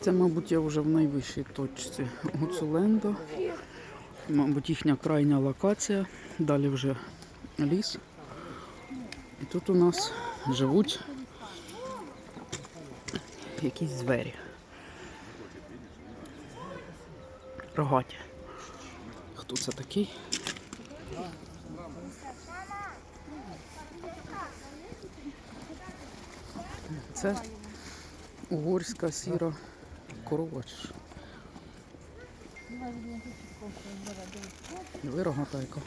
Це, мабуть, я вже в найвищій точці Гуцуленда. Мабуть, їхня крайня локація. Далі вже ліс. І тут у нас живуть якісь звері. Рогаті. Хто це такий? Це угорська сіра корова. чи що? Ви рогатайка.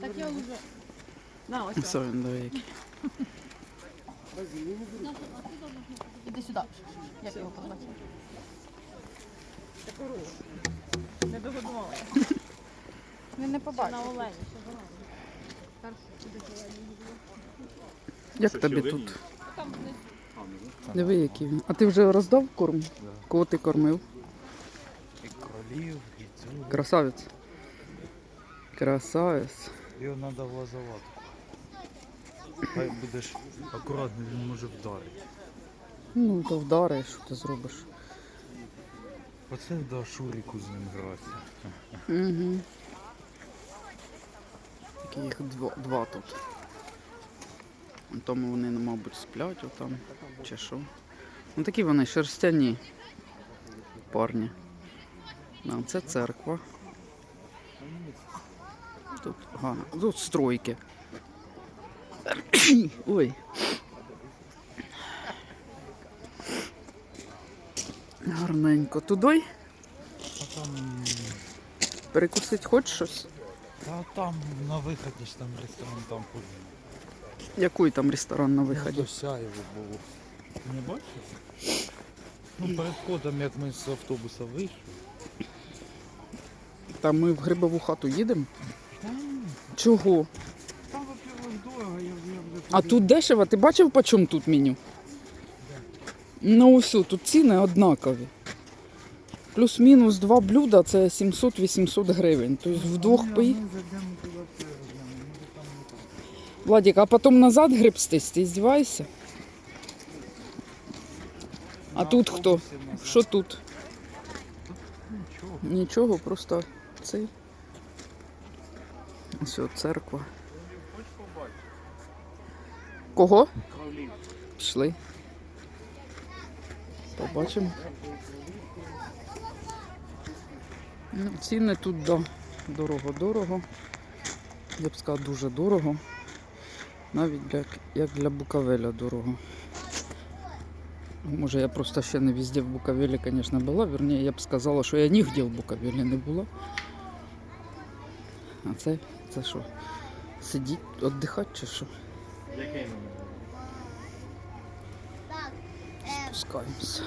Так я уже. На, ось. Все він диви який. Іди сюди. Як його позвати? Це корова. Не догодувала. Він не побачив. На олені. Як тобі тут? Диви, який він. А ти вже роздав корм? Кого ти кормив? І кролів, і цю. Красавець. Красавець. Його треба в лазоватку. Хай будеш акуратно, він може вдарити. Ну, то вдариш, що ти зробиш. Оце да, Шуріку з ним гратися. Угу. Такі їх два, два тут. Тому вони, ну, мабуть, сплять отам, чи що. Ну такі вони шерстяні парні. Да, це церква. Тут гарно. Тут стройки. Ой. Гарненько. Туди А там, перекусить хоч щось? та там на виході ж там ресторан там ходить. Який там ресторан на виході? До Сяєво було. Не бачив? Ну, перед входом, як ми з автобуса вийшли. Та ми в грибову хату їдемо? Там, Чого? там во-первых, дорого, я, я вже А тут дешево, ти бачив, по чому тут меню? Ну все, тут ціни однакові. Плюс-мінус два блюда це 700-800 гривень. Тобто вдвох все там не так. Владик, а потім назад гребстись, ти здіваєшся? А тут хто? Що тут? Нічого. Нічого, просто цей. Ось церква. Кого? Пішли. Побачимо. Ну, ціни тут да, дорого-дорого. Я б сказав, дуже дорого. Навіть для, як для Букавеля дорого. Може, я просто ще не везде в Букавелі, звісно, була. Вірніше, я б сказала, що я нігде в Букавелі не була. А це, це що? Сидіть, віддихати чи що? Який номер? subscribes.